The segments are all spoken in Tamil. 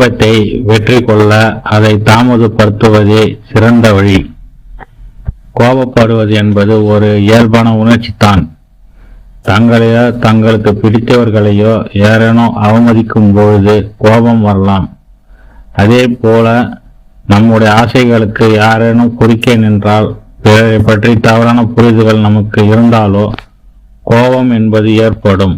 கோபத்தை வெற்றி கொள்ள அதை தாமதப்படுத்துவதே சிறந்த வழி. கோபப்படுவது என்பது ஒரு இயல்பான உணர்ச்சி தான் தங்களையோ தங்களுக்கு பிடித்தவர்களையோ யாரேனோ அவமதிக்கும் பொழுது கோபம் வரலாம். அதே போல நம்முடைய ஆசைகளுக்கு யாரேனும் குறுக்கே நின்றால் பிறரை பற்றி தவறான புரிதல்கள் நமக்கு இருந்தாலோ கோபம் என்பது ஏற்படும்.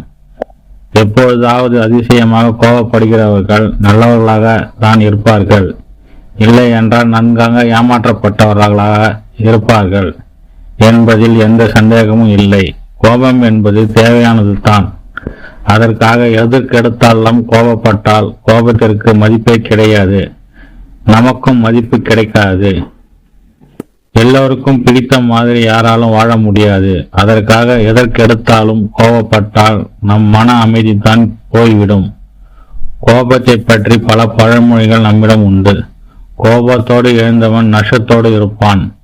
எப்பொழுதாவது அதிசயமாக கோபப்படுகிறவர்கள் நல்லவர்களாக தான் இருப்பார்கள். இல்லை என்றால் நன்காக ஏமாற்றப்பட்டவர்களாக இருப்பார்கள் என்பதில் எந்த சந்தேகமும் இல்லை. கோபம் என்பது தேவையானது தான். அதற்காக எதற்கெடுத்தாலும் கோபப்பட்டால் கோபத்திற்கு மதிப்பே கிடையாது. நமக்கும் மதிப்பு கிடைக்காது. எல்லோருக்கும் பிடித்த மாதிரி யாராலும் வாழ முடியாது. அதற்காக எதற்கெடுத்தாலும் கோபப்பட்டால் நம் மன அமைதி தான் போய்விடும். கோபத்தை பற்றி பல பழமொழிகள் நம்மிடம் உண்டு. கோபத்தோடு எழுந்தவன் நஷத்தோடு இருப்பான்.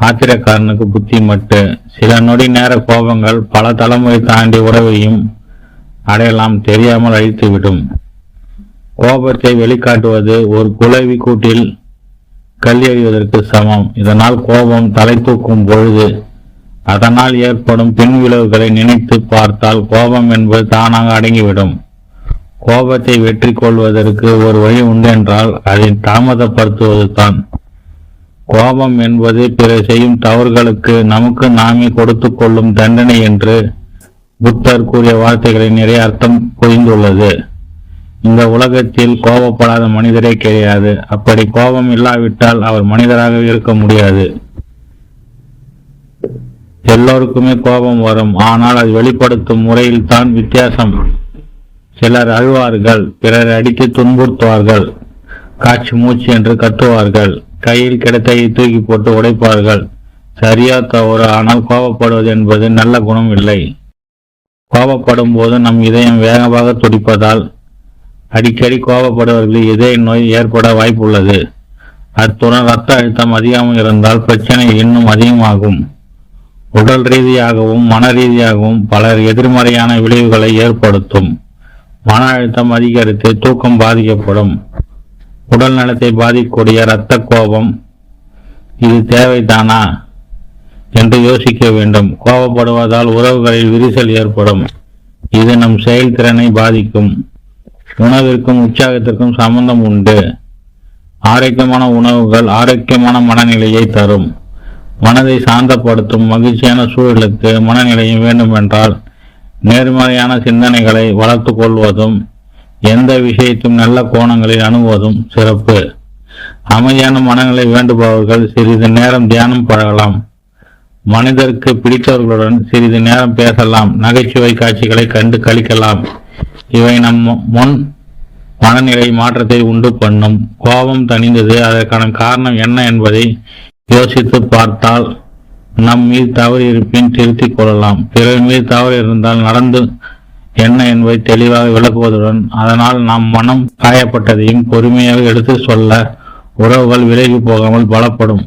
ஆத்திரக்காரனுக்கு புத்தி மட்டு. சில நொடி நேர கோபங்கள் பல தலைமுறை தாண்டி உறவையும் அடையலாம் தெரியாமல் அழித்துவிடும். கோபத்தை வெளிக்காட்டுவது ஒரு குலவி கூட்டில் கல் எறிவதற்கு சமம். இதனால் கோபம் தலை தூக்கும் பொழுது அதனால் ஏற்படும் பின் விளைவுகளை நினைத்து பார்த்தால் கோபம் என்பது தானாக அடங்கிவிடும். கோபத்தை வெற்றி கொள்வதற்கு ஒரு வழி உண்டென்றால் அதை தாமதப்படுத்துவது தான். கோபம் என்பது பிறர் செய்யும் தவறுகளுக்கு நமக்கு நாமே கொடுத்து கொள்ளும் தண்டனை என்று புத்தர் கூறிய வார்த்தைகளை நிறைய அர்த்தம் புரிந்துள்ளது. இந்த உலகத்தில் கோபப்படாத மனிதரே கிடையாது. அப்படி கோபம் இல்லாவிட்டால் அவர் மனிதராக இருக்க முடியாது. எல்லோருக்குமே கோபம் வரும். ஆனால் அது வெளிப்படுத்தும் முறையில் தான் வித்தியாசம். சிலர் அழுவார்கள் பிறர் அடித்து துன்புறுத்துவார்கள் காட்சி மூச்சு என்று கத்துவார்கள் கையில் கிடைத்தையை தூக்கி போட்டு உடைப்பார்கள். சரியா தவறு? ஆனால் கோபப்படுவது என்பது நல்ல குணம் இல்லை. கோபப்படும் போது நம் இதயம் வேகமாக துடிப்பதால் அடிக்கடி கோபப்படுவர்களில் இதய நோய் ஏற்பட வாய்ப்புள்ளது. அத்துடன் ரத்த அழுத்தம் அதிகமாக இருந்தால் பிரச்சனை இன்னும் அதிகமாகும். உடல் ரீதியாகவும் மன ரீதியாகவும் பலர் எதிர்மறையான விளைவுகளை ஏற்படுத்தும். மன அழுத்தம் அதிகரித்து தூக்கம் பாதிக்கப்படும். உடல் நலத்தை பாதிக்கக்கூடிய இரத்த கோபம். இது தேவைதானா? என்று யோசிக்க வேண்டும். கோபப்படுவதால் உறவுகளில் விரிசல் ஏற்படும். இது நம் செயல்திறனை பாதிக்கும். உணவிற்கும் உற்சாகத்திற்கும் சம்பந்தம் உண்டு. ஆரோக்கியமான உணவுகள் ஆரோக்கியமான மனநிலையை தரும். மனதை சாந்தப்படுத்தும் மகிழ்ச்சியான சூழலுக்கு மனநிலையை வேண்டுமென்றால் நேர்மறையான சிந்தனைகளை வளர்த்து கொள்வதும் எந்த விஷயத்தையும் நல்ல கோணங்களில் அணுகுவதும் சிறப்பு. அமைதியான மனநிலை வேண்டுபவர்கள் சிறிது நேரம் தியானம் பழகலாம். மனிதருக்கு பிடித்தவர்களுடன் சிறிது நேரம் பேசலாம். நகைச்சுவை காட்சிகளை கண்டு கழிக்கலாம் இவை நம் முன் மனநிலை மாற்றத்தை உண்டு பண்ணும். கோபம் தணிந்தது அதற்கான காரணம் என்ன என்பதை யோசித்து பார்த்தால் நம் மீது தவறு இருப்பின் திருத்திக் கொள்ளலாம். பிறர் மீது தவறு இருந்தால் நடந்து என்ன என்பதை தெளிவாக விளக்குவதுடன் அதனால் நம் மனம் காயப்பட்டதையும் பொறுமையாக எடுத்து சொல்ல உறவுகள் விலகி போகாமல் பலப்படும்.